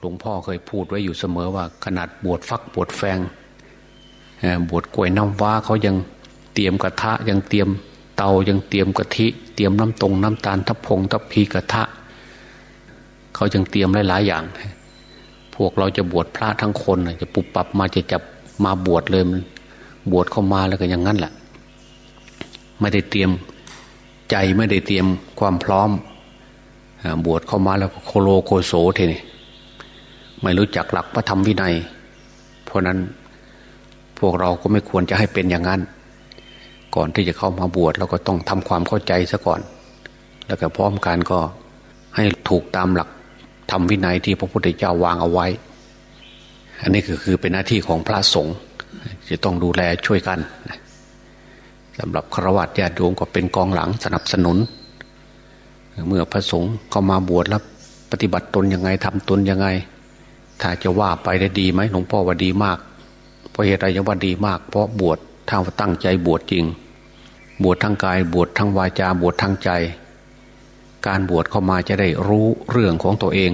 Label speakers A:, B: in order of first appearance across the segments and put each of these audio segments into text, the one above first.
A: หลวงพ่อเคยพูดไว้อยู่เสมอว่า ขนาดบวชฟักบวชแฟงบวชกล้วยน้ำว้าเขายังเตรียมกระทะยังเตรียมเตายังเตรียมกะทิ เตรียมน้ำตรงน้ำตาลทับพงทับพีกระทะ เขายังเตรียมหลายๆอย่าง พวกเราจะบวชพระทั้งคนจะปุบปับมาจะจับมาบวชเลยบวชเข้ามาแล้วก็อย่างนั้นแหละไม่ได้เตรียมใจไม่ได้เตรียมความพร้อมบวชเข้ามาแล้วโคโลโคโซทีนี่ ไม่รู้จักหลักพระธรรมวินัย เพราะนั้นพวกเราก็ไม่ควรจะให้เป็นอย่างนั้น ก่อนที่จะเข้ามาบวชเราก็ต้องทำความเข้าใจซะก่อน แล้วก็พร้อมกันก็ให้ถูกตามหลักธรรมวินัยที่พระพุทธเจ้าวางเอาไว้ อันนี้ก็คือเป็นหน้าที่ของพระสงฆ์จะต้องดูแลช่วยกันสำหรับฆรวาสญาติโยมก็เป็นกองหลังสนับสนุน เมื่อพระสงฆ์เข้ามาบวชแล้วปฏิบัติตนยังไงทำตนยังไง ถ้าจะว่าไปได้ดีไหมหลวงพ่อว่าดีมาก เพราะเหตุอะไรยังว่าดีมาก เพราะบวชถ้าว่าตั้งใจบวชจริง บวชทั้งกาย บวชทั้งวาจาบวชทั้งใจ การบวชเข้ามาจะได้รู้เรื่องของตัวเอง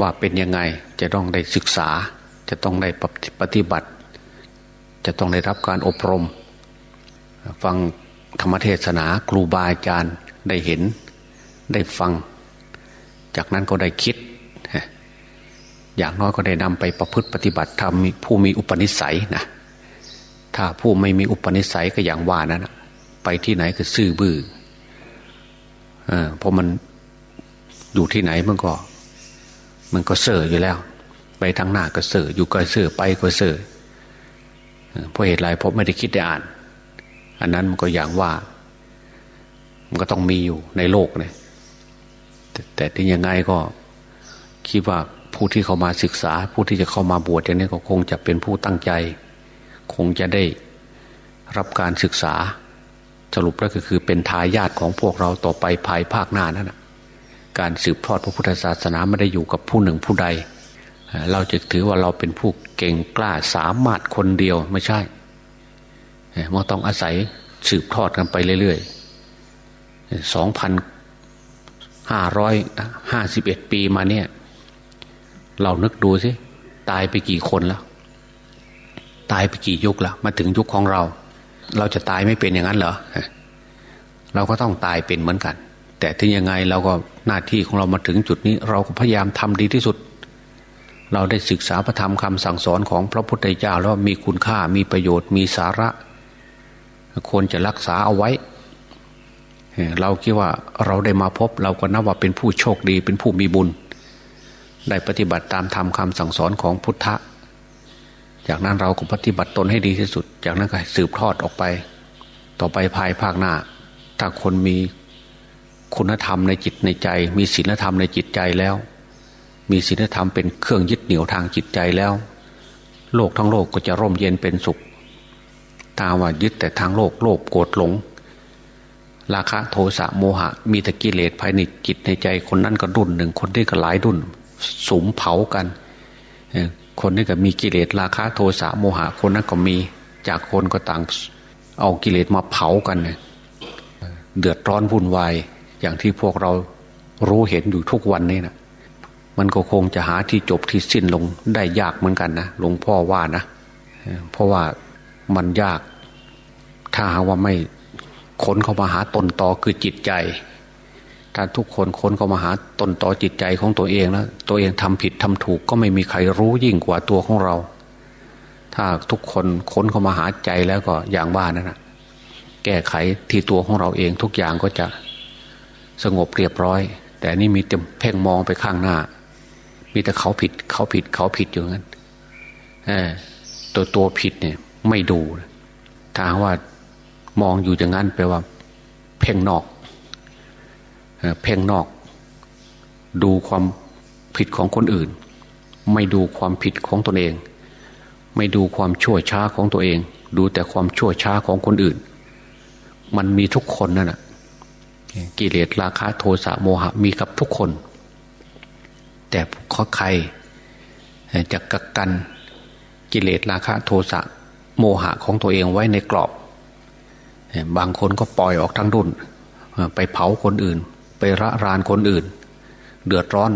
A: ว่าเป็นยังไงจะต้องได้ศึกษา จะต้องได้ปฏิบัติ จะต้องได้รับการอบรม ฟังธรรมเทศนาครูบาอาจารย์ได้เห็นได้ฟัง จากนั้นก็ได้คิด อย่างน้อยก็ได้นำไปประพฤติปฏิบัติธรรมผู้มีอุปนิสัยนะถ้าผู้ไม่มีอุปนิสัยก็อย่างว่านั้นไปที่ไหนก็ซื่อบื้อเอเพราะมันอยู่ที่ไหนมันก็ มันก็เสื่ออยู่แล้ว ไปทางหน้าก็เสื่ออยู่ก็เสื่อไปก็เสื่อเพราะเหตุไรเพราะไม่ได้คิดได้อ่าน อันนั้นมันก็อย่างว่า มันก็ต้องมีอยู่ในโลกเนี่ยแต่แต่ที่ยังไงก็คิดว่า ผู้ที่เข้ามาศึกษา ผู้ที่จะเข้ามาบวชอย่างนี้ก็คงจะเป็นผู้ตั้งใจ คงจะได้รับการศึกษา สรุปแล้วก็คือเป็นทายาทของพวกเราต่อไปภายภาคหน้านั่นแหะการสืบทอดพระพุทธศาสนาไม่ได้อยู่กับผู้หนึ่งผู้ใด เราจะถือว่าเราเป็นผู้เก่งกล้าสามารถคนเดียวไม่ใช่มันต้องอาศัยสืบทอดกันไปเรื่อยๆสองพันห้าร้อยห้าสิบเอ็ดปีมาเนี่ย เรานึกดูสิตายไปกี่คนแล้ว ตายไปกี่ยุคแล้วมาถึงยุคของเรา เราจะตายไม่เป็นอย่างนั้นเหรอเราก็ต้องตายเป็นเหมือนกัน แต่ถึงยังไงเราก็หน้าที่ของเรามาถึงจุดนี้ เราก็พยายามทำดีที่สุด เราได้ศึกษาพระธรรมคำสั่งสอนของพระพุทธเจ้าแล้วมีคุณค่ามีประโยชน์มีสาระควรจะรักษาเอาไว้ เราคิดว่าเราได้มาพบ เราก็นับว่าเป็นผู้โชคดีเป็นผู้มีบุญ ได้ปฏิบัติตามธรรมคำสั่งสอนของพุทธะ จากนั้นเราก็ปฏิบัติตนให้ดีที่สุด จากนั้นก็สืบทอดออกไป ต่อไปภายภาคหน้า ถ้าคนมีคุณธรรมในจิตในใจ มีศีลธรรมในจิตใจแล้ว มีศีลธรรมเป็นเครื่องยึดเหนี่ยวทางจิตใจแล้ว โลกทั้งโลกก็จะร่มเย็นเป็นสุข ตาว่ายึดแต่ทางโลกโลภโกรธหลง ราคะโทสะโมหะ มีตะกิเลสภายในจิตในใจคนนั้นก็ดุนหนึ่งคนที่ก็หลายดุน สุมเผากันคนนี้ก็มีกิเลสราคะโทสะโมหะคนนั้นก็มีจากคนก็ต่างเอากิเลสมาเผากันเดือดร้อนวุ่นวายอย่างที่พวกเรารู้เห็นอยู่ทุกวันนี้นะมันก็คงจะหาที่จบที่สิ้นลงได้ยากเหมือนกันนะหลวงพ่อว่านะเพราะว่ามันยาก ถ้าหาว่าไม่ค้นเข้ามาหาตนต่อคือจิตใจ ถ้าทุกคนค้นเข้ามาหาตนต่อจิตใจของตัวเองแล้วตัวเองทำผิดทำถูกก็ไม่มีใครรู้ยิ่งกว่าตัวของเรา ถ้าทุกคนค้นเข้ามาหาใจแล้วก็อย่างว่านั่นนะแก้ไขที่ตัวของเราเองทุกอย่างก็จะสงบเรียบร้อย แต่นี่มีแต่เพ่งมองไปข้างหน้า มีแต่เขาผิดเขาผิดเขาผิดอยู่งั้นตัวตัวผิดเนี่ยไม่ดูถ้าว่า มองอยู่อย่างนั้นแปลว่า เพ่งนอก เพ่งนอก ดูความผิดของคนอื่น ไม่ดูความผิดของตนเอง ไม่ดูความชั่วช้าของตัวเอง ดูแต่ความชั่วช้าของคนอื่น มันมีทุกคนนั่นแหะกิเลสราคะโทสะโมหะมีกับทุกคน แต่ข้อใครจะกักกันกิเลสราคะโทสะโมหะของตัวเองไว้ในกรอบ บางคนก็ปล่อยออกทั้งรุ่นไปเผาคนอื่น ไประรานคนอื่น เดือดร้อน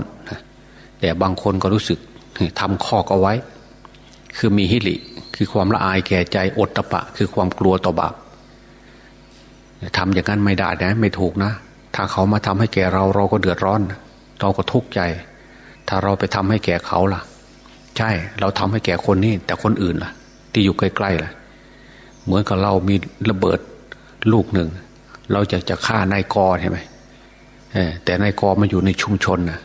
A: แต่บางคนก็รู้สึกทำข้อก็ไว้ คือมีฮิริคือความละอายแก่ใจอดตะปะ คือความกลัวต่อบาปทำอย่างนั้นไม่ได้นะไม่ถูกนะ ถ้าเขามาทำให้แก่เราเราก็เดือดร้อน เราก็ทุกข์ใจ ถ้าเราไปทำให้แก่เขาล่ะ ใช่เราทำให้แก่คนนี้ แต่คนอื่นล่ะ ที่อยู่ใกล้ๆล่ะ เหมือนกับเรามีระเบิดลูกหนึ่ง เราจะจะฆ่านายกใช่ไหม แต่นายกมันอยู่ในชุมชนนะ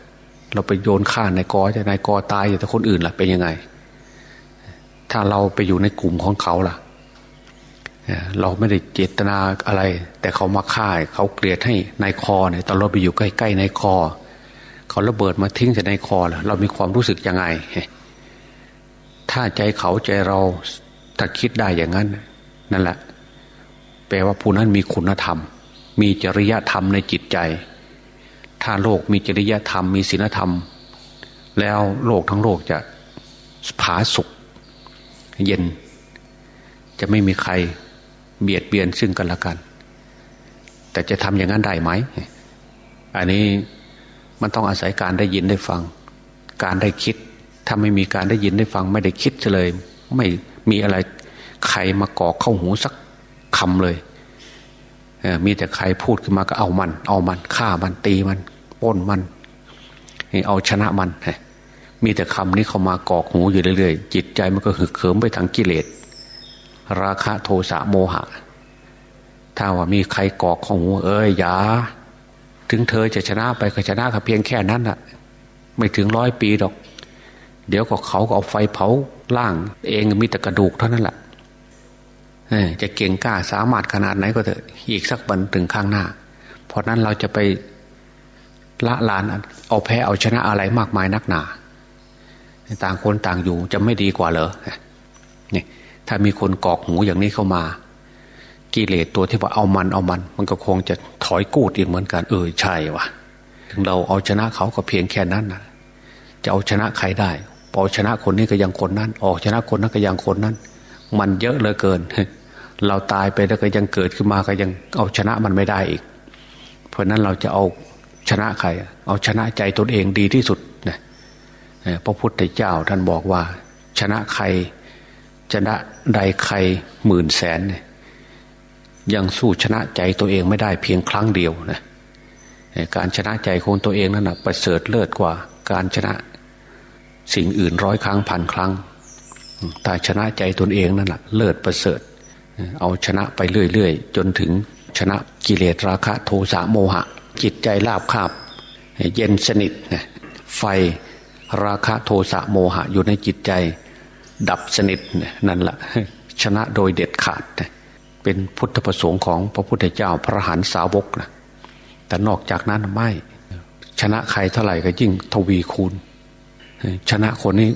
A: เราไปโยนฆ่านายกจะนายกตายแต่คนอื่นล่ะเป็นยังไง ถ้าเราไปอยู่ในกลุ่มของเขาล่ะเราไม่ได้เจตนาอะไร แต่เขามาฆ่าเขาเกลียดให้ในคอเนี่ยตอนเราไปอยู่ใกล้ๆในคอ เขาระเบิดมาทิ้งใส่ในคอล่ะเรามีความรู้สึกยังไง ถ้าใจเขาใจเราถ้าคิดได้อย่างนั้น นั่นแหละ แปลว่าผู้นั้นมีคุณธรรม มีจริยธรรมในจิตใจ ถ้าโลกมีจริยธรรมมีศีลธรรม แล้วโลกทั้งโลกจะผาสุกเย็น จะไม่มีใครเบียดเบียนซึ่งกันและกัน แต่จะทำอย่างนั้นได้ไหม อันนี้มันต้องอาศัยการได้ยินได้ฟัง การได้คิด ถ้าไม่มีการได้ยินได้ฟัง ไม่ได้คิดเลย ไม่มีอะไรใครมาก่อเข้าหูสักคำเลย มีแต่ใครพูดขึ้นมาก็เอามัน เอามันฆ่ามันตีมันป้นมันเอาชนะมันมีแต่คำนี้เขามากอกหูอยู่เรื่อยๆจิตใจมันก็หึกเขิมไปทางกิเลส ราคะโทสะโมหะ ถ้าว่ามีใครกอกของหูเอ้ยอย่าถึงเธอจะชนะไปก็ชนะแค่เพียงแค่นั้นน่ะ ไม่ถึงร้อยปีดอก เดี๋ยวก็เขาก็เอาไฟเผาล่าง เองมีแต่กระดูกเท่านั้นแหละ จะเก่งกล้าสามารถขนาดไหนก็เถอะอีกสักวันถึงข้างหน้า เพราะนั้นเราจะไปละลานเอาแพ้เอาชนะอะไรมากมายนักหนา ต่างคนต่างอยู่จะไม่ดีกว่าเหรอเนี่ยถ้ามีคนกอกหูอย่างนี้เข้ามา กิเลสตัวที่ว่าเอามันเอามัน มันก็คงจะถอยกูดอีกเหมือนกัน เออใช่วะถึงเราเอาชนะเขาก็เพียงแค่นั้นนะจะเอาชนะใครได้พอชนะคนนี้ก็ยังคนนั้นออกชนะคนนั้นก็ยังคนนั้น มันเยอะเหลือเกิน เราตายไปแล้วก็ยังเกิดขึ้นมาก็ยังเอาชนะมันไม่ได้อีก เพราะนั้นเราจะเอาชนะใคร เอาชนะใจตนเองดีที่สุดนะพระพุทธเจ้าท่านบอกว่า ชนะใคร ชนะใดใครหมื่นแสน ยังสู้ชนะใจตัวเองไม่ได้เพียงครั้งเดียวนะการชนะใจของตัวเองนั่นนะประเสริฐเลิศกว่า การชนะสิ่งอื่นร้อยครั้งพันครั้ง แต่ชนะใจตนเองนั่นแหละเลิศประเสริฐ เอาชนะไปเรื่อยๆ จนถึงชนะกิเลสราคะโทสะโมหะ จิตใจราบคาบ เย็นสนิทไฟราคะโทสะโมหะ อยู่ในจิตใจ ดับสนิทนั่นแหละชนะโดยเด็ดขาด เป็นพุทธประสงค์ของพระพุทธเจ้าพระหันสาวกนะแต่นอกจากนั้นไม่ชนะใครเท่าไหร่ก็ยิ่งทวีคูณ ชนะคนนี้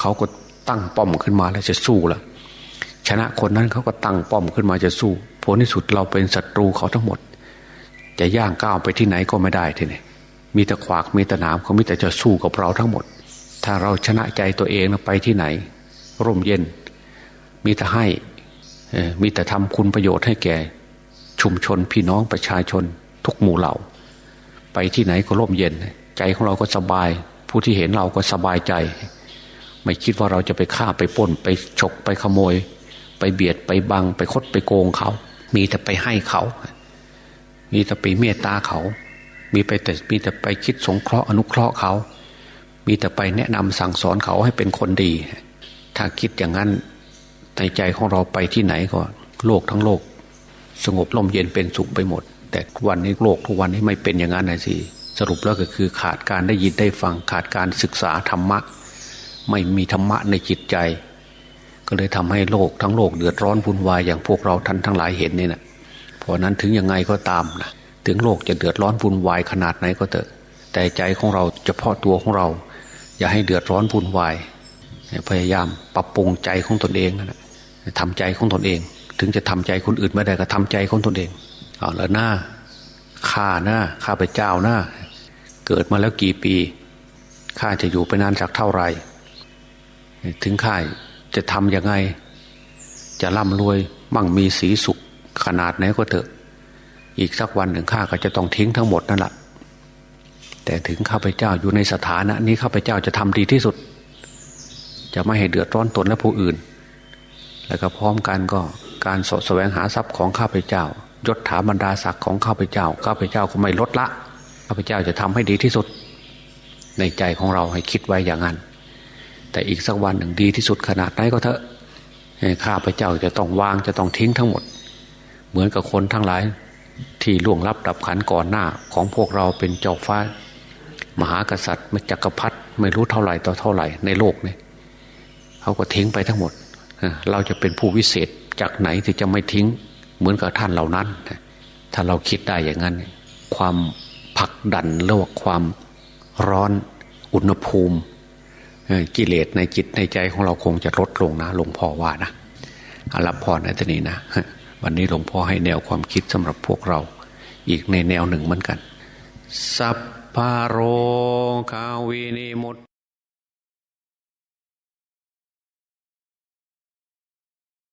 A: เขาก็ ตั้งป้อมขึ้นมาแล้วจะสู้ละชนะคนนั้นเขาก็ตั้งป้อมขึ้นมาจะสู้ผลที่สุดเราเป็นศัตรูเขาทั้งหมด จะย่างก้าวไปที่ไหนก็ไม่ได้ทีนี้มีแต่ขวากมีแต่หนามเขามีแต่จะสู้กับเราทั้งหมด ถ้าเราชนะใจตัวเองไปที่ไหน ร่มเย็น มีแต่ให้มีแต่ทำคุณประโยชน์ให้แก่ ชุมชนพี่น้องประชาชน ทุกหมู่เหล่า ไปที่ไหนก็ร่มเย็น ใจของเราก็สบาย ผู้ที่เห็นเราก็สบายใจ ไม่คิดว่าเราจะไปฆ่าไปป้น ไปฉกไปขโมย ไปเบียดไปบัง ไปคดไปโกงเขา มีแต่ไปให้เขา มีแต่ไปเมตตาเขา มีไปแต่มีแต่ไปคิดสงเคราะห์อนุเคราะห์เขา มีแต่ไปแนะนำสั่งสอนเขาให้เป็นคนดี ถ้าคิดอย่างนั้นในใจของเราไปที่ไหนก็โลกทั้งโลก สงบลมเย็นเป็นสุขไปหมด แต่วันนี้โลกทุกวันนี้ไม่เป็นอย่างนั้นนะสิสรุปแล้วก็คือขาดการได้ยินได้ฟังขาดการศึกษาธรรมะ ไม่มีธรรมะในจิตใจ ก็เลยทำให้โลกทั้งโลกเดือดร้อนวุ่นวายอย่างพวกเราท่านทั้งหลายเห็นนี่นะเพราะนั้นถึงยังไงก็ตามนะถึงโลกจะเดือดร้อนวุ่นวายขนาดไหนก็เถอะ แต่ใจของเราเฉพาะตัวของเรา อย่าให้เดือดร้อนวุ่นวายพยายามปรับปรุงใจของตนเองนะทำใจของตนเอง ถึงจะทำใจคนอื่นไม่ได้ก็ทำใจของตนเองเอาละหน้าข้าหน้าข้าพเจ้าหน้า เกิดมาแล้วกี่ปีข้าจะอยู่ไปนานสักเท่าไหร่ ถึงข้ายจะทำยังไง จะร่ำรวยมั่งมีสีสุขขนาดไหนก็เถอะ อีกสักวันหนึ่งข้าก็จะต้องทิ้งทั้งหมดนั่นแหละแต่ถึงข้าพเจ้าอยู่ในสถานะนี้ข้าพเจ้าจะทำดีที่สุด จะไม่ให้เดือดร้อนตนและผู้อื่น แล้วก็พร้อมกันก็การสะแสวงหาทรัพย์ของข้าพเจ้ายศถาบรรดาศักดิ์ของข้าพเจ้า ข้าพเจ้าก็ไม่ลดละ ข้าพเจ้าจะทำให้ดีที่สุด ในใจของเราให้คิดไว้อย่างนั้น แต่อีกสักวันหนึ่งดีที่สุดขนาดไหนก็เถอะข้าพเจ้าจะต้องวางจะต้องทิ้งทั้งหมด เหมือนกับคนทั้งหลายที่ล่วงลับดับขันก่อนหน้าของพวกเราเป็นเจ้าฟ้ามหากษัตริย์มจักรพรรดิไม่รู้เท่าไหร่ต่อเท่าไหร่ในโลกนี้เขาก็ทิ้งไปทั้งหมด เราจะเป็นผู้วิเศษจากไหนที่จะไม่ทิ้งเหมือนกับท่านเหล่านั้น ถ้าเราคิดได้อย่างนั้น ความผลักดันโลกความร้อนอุณหภูมิ กิเลสในจิตในใจของเราคงจะลดลงนะหลวงพ่อว่านะอารับพรในตนี้นะ วันนี้หลวงพ่อให้แนวความคิดสำหรับพวกเรา อีกในแนวหนึ่งเหมือนกันสัพพาโรคาวินิมุต